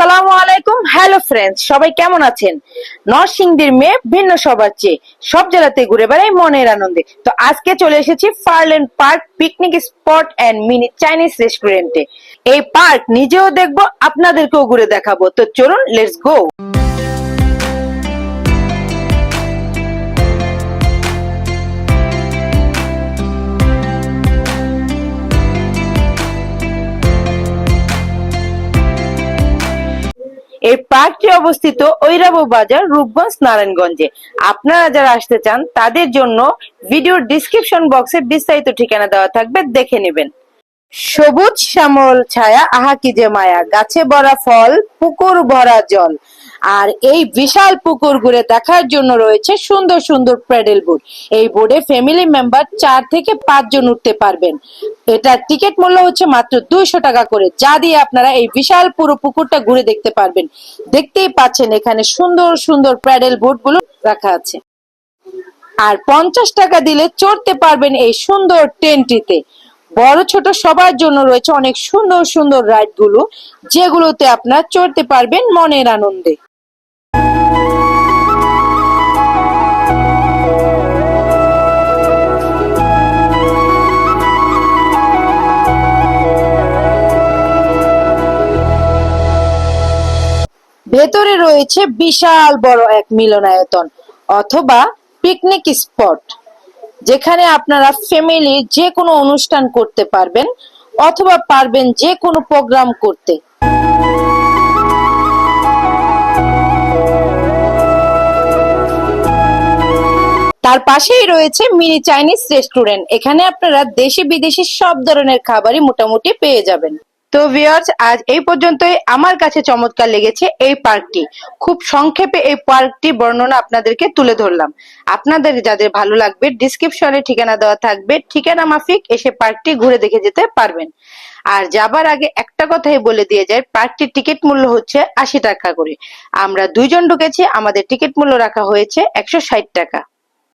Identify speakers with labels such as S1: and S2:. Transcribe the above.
S1: আসসালামু আলাইকুম। Hello friends সবাই কেমন আছেন? নরসিংদীর মেয়ে ভিন্ন সবার চেয়ে সব জেলাতে ঘুরে বেড়াই মনের আনন্দে। তো আজকে চলে এসেছি ফার্লেন park picnic spot and mini Chinese রেস্টুরেন্টে এই পার্ক নিজেও দেখব, আপনাদেরকেও ঘুরে দেখাবো। তো চলুন লেটস গো এই পার্কটি অবস্থিত ঐরাবো বাজার, রূপগঞ্জ, নারায়ণগঞ্জে। আপনারা যারা আসতে চান, তাদের জন্য ভিডিওর ডিসক্রিপশন বক্সে বিস্তারিত ঠিকানা দেওয়া থাকবে, দেখে নেবেন। সবুজ শ্যামল ছায়া, আহা কি যে মায়া। গাছে ভরা ফল, পুকুর ভরা জল। আর এই বিশাল পুকুর ঘুরে দেখার জন্য রয়েছে সুন্দর সুন্দর প্যাডেল বোর্ড এই বোর্ডে ফ্যামিলি মেম্বার চার থেকে পাঁচজন উঠতে পারবেন। এটার টিকিট মূল্য হচ্ছে মাত্র দুইশো টাকা করে। যা দিয়ে আপনারা এই বিশাল পুরো পুকুরটা ঘুরে দেখতে পারবেন। দেখতেই পাচ্ছেন এখানে সুন্দর সুন্দর প্যাডেল বোর্ডগুলো রাখা আছে। আর পঞ্চাশ টাকা দিলে চড়তে পারবেন এই সুন্দর ট্রেনটিতে। বড় ছোট সবার জন্য রয়েছে অনেক সুন্দর সুন্দর রাইডগুলো যেগুলোতে আপনার চড়তে পারবেন মনের আনন্দে। ভেতরে রয়েছে বিশাল বড় এক মিলনায়তন অথবা পিকনিক স্পট যেখানে আপনারা ফ্যামিলি যে কোনো অনুষ্ঠান করতে পারবেন অথবা পারবেন যে কোনো প্রোগ্রাম করতে। তার পাশেই রয়েছে মিনি চাইনিজ রেস্টুরেন্ট। এখানে আপনারা দেশি বিদেশি সব ধরনের খাবারই মোটামুটি পেয়ে যাবেন। তো ভিউয়ার্স আজ এই পর্যন্তই। আমার কাছে চমৎকার লেগেছে এই পার্কটি। খুব সংক্ষেপে এই পার্কটি বর্ণনা আপনাদেরকে তুলে ধরলাম। আপনাদের যাদের ভালো লাগবে ডিসক্রিপশনে ঠিকানা দেওয়া থাকবে। ঠিকানা মাফিক, এসে পার্কটি ঘুরে দেখে যেতে পারবেন। আর যাবার আগে একটা কথাই বলে দিয়ে যায় পার্কটির টিকিট মূল্য হচ্ছে আশি টাকা করে। আমরা দুইজন ঢুকেছি, আমাদের টিকিট মূল্য রাখা হয়েছে একশো ষাট টাকা।